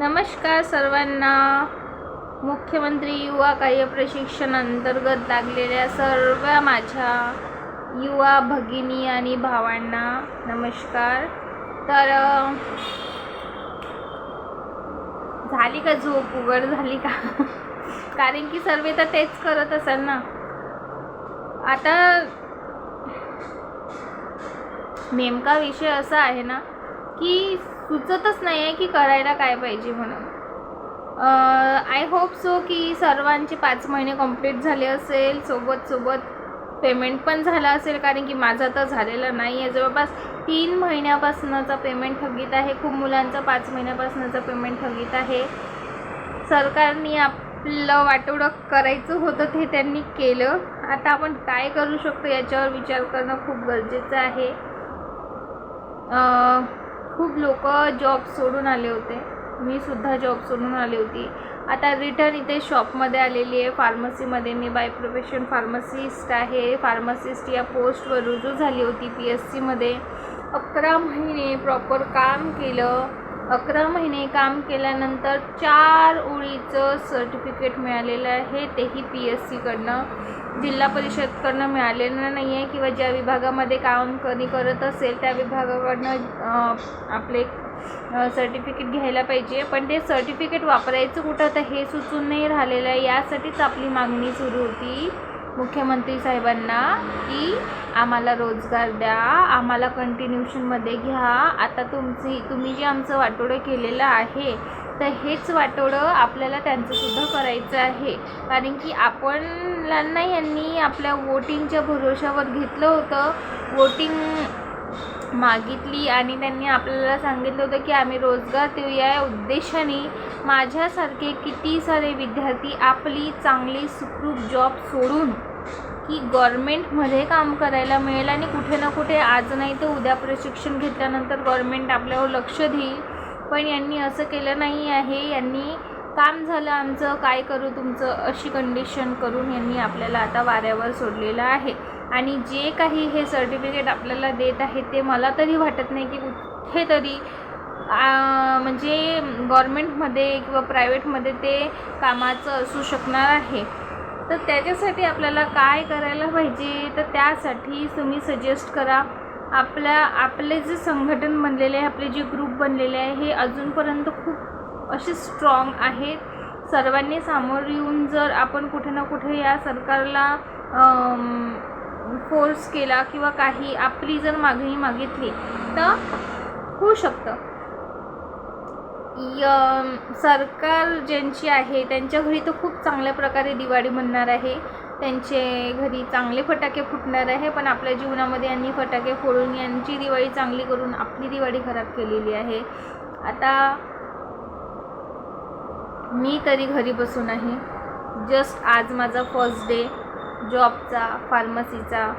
नमस्कार सर्वांना. मुख्यमंत्री युवा कार्य प्रशिक्षण अंतर्गत लागलेल्या सर्व माझ्या युवा भगिनी आणि भावांना नमस्कार. तर झाली का झोप? उघड झाली का? कारण की सर्व तर तेच करत असाल ना. आता नेमका विषय असा आहे ना की सुचतच नाही आहे की करायला काय पाहिजे म्हणून. आय होप सो की सर्वांचे पाच महिने कंप्लीट झाले असेल सोबत सोबत पेमेंट पण झालं असेल कारण की माझा तर झालेला नाही आहे जवळपास तीन महिन्यापासूनचा पेमेंट थकीत आहे. खूप मुलांचं पाच महिन्यापासूनचं पेमेंट थकीत आहे. सरकारने आपलं वाटोडं करायचं होतं ते त्यांनी केलं. आता आपण काय करू शकतो याच्यावर विचार करणं खूप गरजेचं आहे. खूप लोक जॉब सोडून आले होते. मी सुद्धा जॉब सोडून आली होती. आता रिटर्न इथे शॉपमध्ये आलेली आहे फार्मसीमध्ये मी बाय प्रोफेशन फार्मसिस्ट आहे. फार्मसिस्ट या पोस्टवर रुजू झाली होती पी एस सीमध्ये अकरा महिने प्रॉपर काम केलं. अकरा महिने काम केल्यानंतर चार ओळीचं सर्टिफिकेट मिळालेलं आहे तेही पी एस सीकडनं जिल्हा परिषदकडनं मिळालेलं नाही आहे किंवा ज्या विभागामध्ये काम कधी करत असेल त्या विभागाकडनं आपले सर्टिफिकेट घ्यायला पाहिजे. पण ते सर्टिफिकेट वापरायचं कुठं? तर हे सुचून नाही राहिलेलं आहे. यासाठीच आपली मागणी सुरू होती. मुख्यमंत्री साहेबांना की आम्हाला रोजगार द्या आम्हाला कंटिन्युशनमध्ये घ्या. आता तुमची तुम्ही जे आमचं वाटोडं केलेलं आहे तर हेच वाटोडं आपल्याला त्यांचंसुद्धा करायचं आहे. कारण की आपणला यांनी आपल्या वोटिंगच्या भरोशावर घेतलं होतं. वोटिंग मागितली आणि त्यांनी आपल्याला सांगितलं होतं की आम्ही रोजगार देऊ या उद्देशाने माझ्यासारखे किती सारे विद्यार्थी आपली चांगली सुखरूप जॉब सोडून की गव्हर्मेंटमध्ये काम करायला मिळेल आणि कुठे ना कुठे आज नाही तर उद्या प्रशिक्षण घेतल्यानंतर गव्हर्मेंट आपल्यावर लक्ष देईल. पण यांनी असं केलं नाही आहे. यांनी काम झालं आमचं काय करू तुमचं अशी कंडिशन करून यांनी आपल्याला आता वाऱ्यावर सोडलेलं आहे. आणि जे काही हे सर्टिफिकेट आपल्याला देत आहे ते मला तरी वाटत नाही की कुठेतरी म्हणजे गव्हर्मेंटमध्ये किंवा प्रायव्हेटमध्ये ते कामाचं असू शकणार आहे. तर त्याच्यासाठी आपल्याला काय करायला पाहिजे? तर त्यासाठी तुम्ही सजेस्ट करा. आपल्या आपले जे संघटन बनलेले आहे आपले जे ग्रुप बनलेले आहे हे अजूनपर्यंत खूप असे स्ट्रॉंग आहेत. सर्वांनी सामोर येऊन जर आपण कुठे ना कुठे या सरकारला फोर्स केला किंवा काही आपली जर मागणी मागितली तर होऊ शकतं. य सरकार ज्यांची आहे त्यांच्या घरी तर खूप चांगल्या प्रकारे दिवाळी म्हणणार आहे. त्यांचे घरी चांगले फटाके फुटणार आहे पण आपल्या जीवनामध्ये यांनी फटाके फोडून यांची दिवाळी चांगली करून आपली दिवाळी खराब केलेली आहे. आता मी तरी घरी बसून आहे. जस्ट आज माझा फर्स्ट डे जॉबचा फार्मसीचा.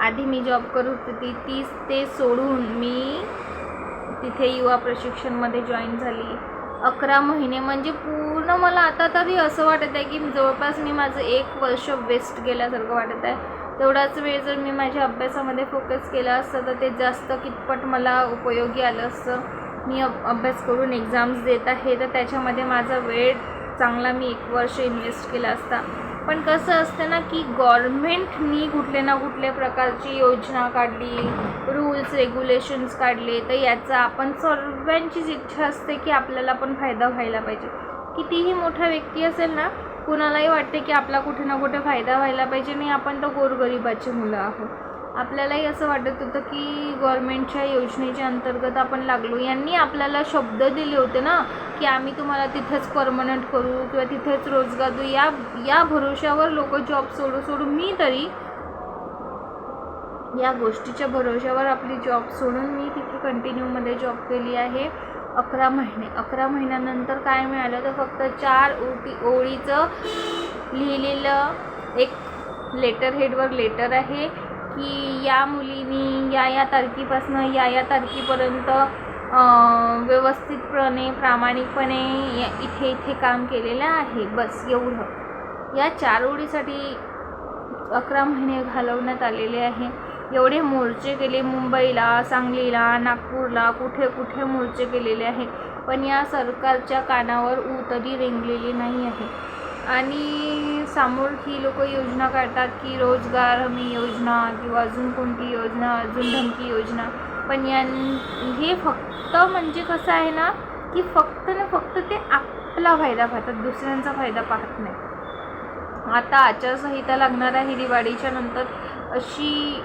आधी मी जॉब करत होती ती ते सोडून मी तिथे युवा प्रशिक्षणमध्ये जॉईन झाली. अकरा महिने म्हणजे पूर्ण मला आता तरी असं वाटत आहे की जवळपास मी माझं एक वर्ष वेस्ट गेल्यासारखं वाटत आहे. तेवढाच वेळ जर मी माझ्या अभ्यासामध्ये फोकस केला असतं तर ते जास्त कितपट मला उपयोगी आलं असतं. मी अब अभ्यास करून एक्झाम्स देत आहे तर त्याच्यामध्ये माझा वेळ चांगला मी एक वर्ष इन्व्हेस्ट केला असता. पण कसं असतं ना की गव्हर्मेंटनी कुठल्या ना कुठल्या प्रकारची योजना काढली रूल्स रेग्युलेशन्स काढले तर याचा आपण सर्वांचीच इच्छा असते की आपल्याला पण फायदा व्हायला पाहिजे. कितीही मोठा व्यक्ती असेल ना कुणालाही वाटते की आपला कुठे ना कुठे फायदा व्हायला पाहिजे आणि आपण तर गोरगरिबाची मुलं आहोत. आपल्यालाही असं वाटत होतं की गव्हर्मेंटच्या योजनेच्या अंतर्गत आपण लागलो. यांनी आपल्याला शब्द दिले होते ना की आम्ही तुम्हाला तिथेच परमनंट करू किंवा तिथेच रोजगार देऊ. या या भरोशावर लोक जॉब सोडू सोडू. मी तरी या गोष्टीच्या भरोशावर आपली जॉब सोडून मी तिथे कंटिन्यूमध्ये जॉब केली आहे. अकरा महिने अकरा महिन्यानंतर काय मिळालं तर फक्त चार ओटी ओळीचं लिहिलेलं एक लेटर हेडवर लेटर आहे. की या मुलीनी या या तारखेपासनं या या तारखेपर्यंत व्यवस्थितपणे प्रामाणिकपणे इथे इथे काम केलेलं आहे. बस एवढं. या चार ओळीसाठी अकरा महिने घालवण्यात आलेले आहे. एवढे मोर्चे केले मुंबईला सांगलीला नागपूरला कुठे कुठे मोर्चे केलेले आहे पण या सरकारच्या कानावर ऊ तरी रेंगलेली नाही आहे. आणि समोर ही लोक योजना काढतात की रोजगार हमी योजना किंवा अजून कोणती योजना अजून धमकी योजना. पण यां हे फक्त म्हणजे कसं आहे ना की फक्त ना फक्त ते आपला फायदा पाहतात दुसऱ्यांचा फायदा पाहत नाही. आता आचारसंहिता लागणार आहे दिवाळीच्या नंतर अशी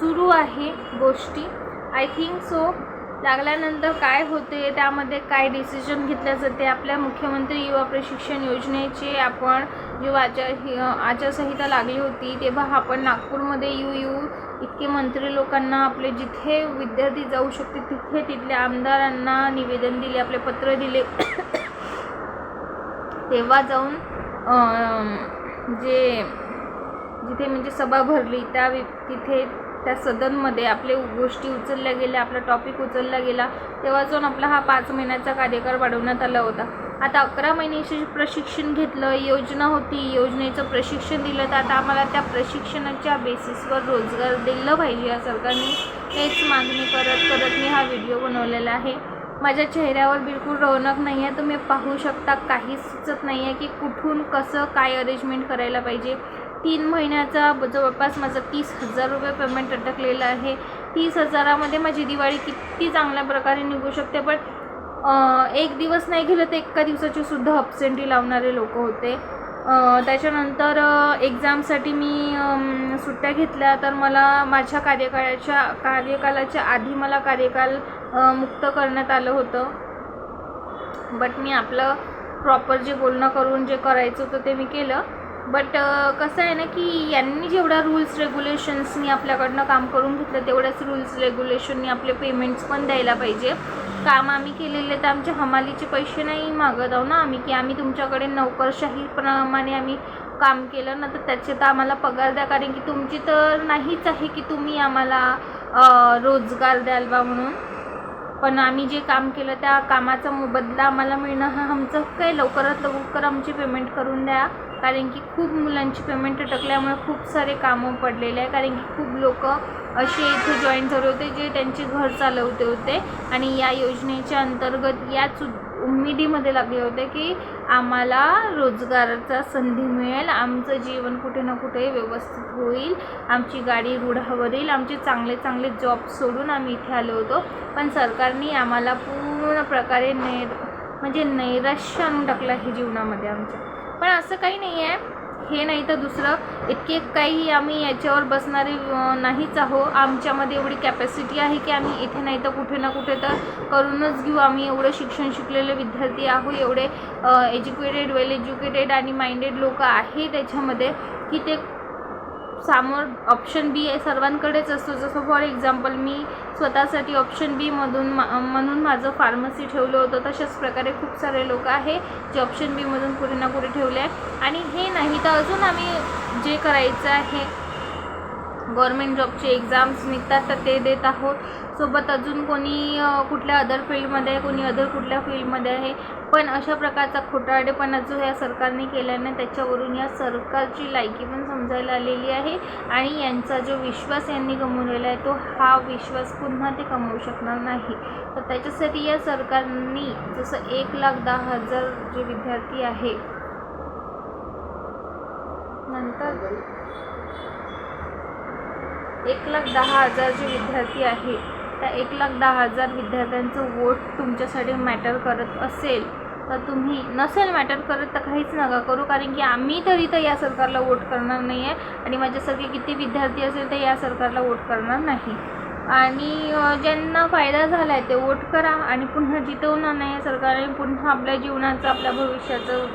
सुरू आहे गोष्टी. आय थिंक सो लागल्यानंतर काय होते त्यामध्ये काय डिसिजन घेतल्या जाते आपल्या मुख्यमंत्री युवा प्रशिक्षण योजनेचे आपण जेव्हा आचार हि- आचारसंहिता लागली होती तेव्हा आपण नागपूरमध्ये येऊ येऊ इतके मंत्री लोकांना आपले जिथे विद्यार्थी जाऊ शकते तिथे तिथल्या आमदारांना निवेदन दिले आपले पत्र दिले. तेव्हा जाऊन जे जिथे म्हणजे सभा भरली त्या तिथे त्या सदनमध्ये आपले गोष्टी उचलल्या गेल्या आपला टॉपिक उचलला गेला तेव्हा जाऊन आपला हा पाच महिन्याचा कार्यकाळ वाढवण्यात आला होता. आता अकरा महिन्याचे प्रशिक्षण घेतलं योजना होती योजनेचं प्रशिक्षण दिलं तर आता आम्हाला त्या प्रशिक्षणाच्या बेसिसवर रोजगार दिलं पाहिजे या सरकारने. हेच मागणी करत करत मी हा व्हिडिओ बनवलेला आहे. माझ्या चेहऱ्यावर बिलकुल रौनक नाही आहे. तुम्ही पाहू शकता काहीच सुचत नाही आहे की कुठून कसं काय अरेंजमेंट करायला पाहिजे. तीन महिन्याचा जवळपास माझं तीस हजार रुपये पेमेंट अटकलेलं आहे. तीस हजारामध्ये माझी दिवाळी किती चांगल्या प्रकारे निघू शकते पण एक दिवस नाही गेलं तर एका दिवसाची सुद्धा अपसेंटी लावणारे लोक होते. त्याच्यानंतर एक्झामसाठी मी सुट्ट्या घेतल्या. तर मला माझ्या कार्यकाळाच्या कार्यकालाच्या आधी मला कार्यकाल मुक्त करण्यात आलं होतं. बट मी आपलं प्रॉपर जे बोलणं करून जे करायचं होतं ते मी केलं. बट uh, कसं आहे ना की यांनी जेवढ्या रूल्स रेग्युलेशन्सनी आपल्याकडनं काम करून घेतलं तेवढ्याच रूल्स रेग्युलेशननी आपले पेमेंट्स पण द्यायला पाहिजे. काम आम्ही केलेले तर आमच्या हमालीचे पैसे नाही मागत आहो ना आम्ही की आम्ही तुमच्याकडे नोकरशाहीप्रमाणे आम्ही काम केलं ना तर त्याचे तर आम्हाला पगार द्या. कारण की तुमची तर नाहीच आहे की तुम्ही आम्हाला रोजगार द्याल बा म्हणून. पण आम्ही जे काम केलं त्या कामाचा मोबदला आम्हाला मिळणं हा आमचं हक्क आहे. लवकरात लवकर आमची पेमेंट करून द्या. कारण की खूप मुलांची पेमेंट अटकल्यामुळे खूप सारे कामं पडलेले आहे. कारण की खूप लोक असे इथे जॉईन झाले होते जे त्यांचे घर चालवते होते. आणि या योजनेच्या अंतर्गत याच उम्मीदीमध्ये लागले होते की आम्हाला रोजगाराचा संधी मिळेल. आमचं जीवन कुठे ना कुठे व्यवस्थित होईल. आमची गाडी रुढावर येईल आमचे चांगले चांगले जॉब सोडून आम्ही इथे आलो होतो. पण सरकारने आम्हाला पूर्ण प्रकारे नैर म्हणजे नैराश्य आणून टाकलं हे जीवनामध्ये आमच्या. पण असं काही नाही आहे. हे नाही तर दुसरं. इतके काही आम्ही याच्यावर बसणारे नाहीच आहो आमच्यामध्ये एवढी कॅपॅसिटी आहे की आम्ही इथे नाही तर कुठे ना कुठे तर करूनच घेऊ. आम्ही एवढं शिक्षण शिकलेले विद्यार्थी आहो एवढे एज्युकेटेड वेल एज्युकेटेड आणि माइंडेड लोक आहे त्याच्यामध्ये की ते समोर ऑप्शन बी आहे सर्वांकडेच असतो. जसं फॉर एक्झाम्पल मी स्वतःसाठी ऑप्शन बीमधून मा म्हणून माझं फार्मसी ठेवलं होतं. तशाच प्रकारे खूप सारे लोक आहे जे ऑप्शन बीमधून कुठे ना कुठे ठेवले आहे आणि हे नाही तर अजून आम्ही जे करायचं आहे गव्हर्मेंट जॉबचे एक्झाम्स निघतात तर ते देत आहोत. सोबत अजून कोणी कुठल्या अदर फील्डमध्ये आहे कोणी अदर कुठल्या फील्डमध्ये आहे. पण अशा प्रकारचा खोटारडेपणा जो या सरकारने केल्याने त्याच्यावरून या सरकारची लायकी पण समजायला आलेली आहे. आणि यांचा जो विश्वास यांनी गमवलेला आहे तो हा विश्वास पुन्हा ते कमवू शकणार नाही. तर त्याच्यासाठी या सरकारनी जसं एक लाख दहा हजार जे विद्यार्थी आहे नंतर एक लाख दहा हजार जे विद्यार्थी आहे त्या एक लाख दहा हजार विद्यार्थ्यांचं वोट तुमच्यासाठी मॅटर करत असेल तर तुम्ही नसेल मॅटर करत तर काहीच नका करू कारण की आम्ही तरी तर या सरकारला वोट करणार नाही आहे आणि माझ्यासारखे किती विद्यार्थी असेल तर या सरकारला वोट करणार नाही. आणि ज्यांना फायदा झाला आहे ते वोट करा आणि पुन्हा जितवणार नाही या सरकारने पुन्हा आपल्या जीवनाचं आपल्या भविष्याचं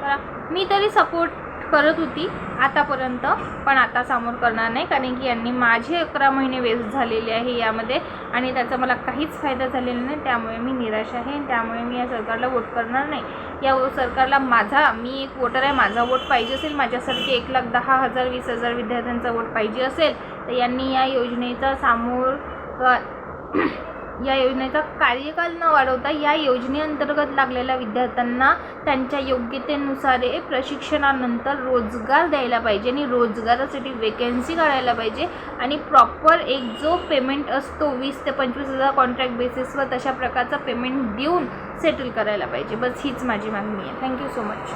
करा. मी तरी सपोर्ट करत होती आतापर्यंत पण आता समोर करणार नाही कारण की यांनी माझे अकरा महिने वेस्ट झालेले आहे यामध्ये आणि त्याचा मला काहीच फायदा झालेला नाही. त्यामुळे मी निराश आहे त्यामुळे मी या सरकारला वोट करणार नाही. या सरकारला माझा मी एक वोटर आहे माझा वोट पाहिजे असेल माझ्यासारखे एक लाख दहा हजार वीस हजार विद्यार्थ्यांचा वोट पाहिजे असेल तर यांनी या योजनेचा सामोर या योजनेचा कार्यकाल न वाढवता या योजनेअंतर्गत लागलेल्या विद्यार्थ्यांना त्यांच्या योग्यतेनुसार प्रशिक्षणानंतर रोजगार द्यायला पाहिजे आणि रोजगारासाठी वेकन्सी काढायला पाहिजे आणि प्रॉपर एक जो पेमेंट असतो वीस ते पंचवीस हजार कॉन्ट्रॅक्ट बेसिसवर तशा प्रकारचा पेमेंट देऊन सेटल करायला पाहिजे. बस हीच माझी मागणी आहे. Thank you so much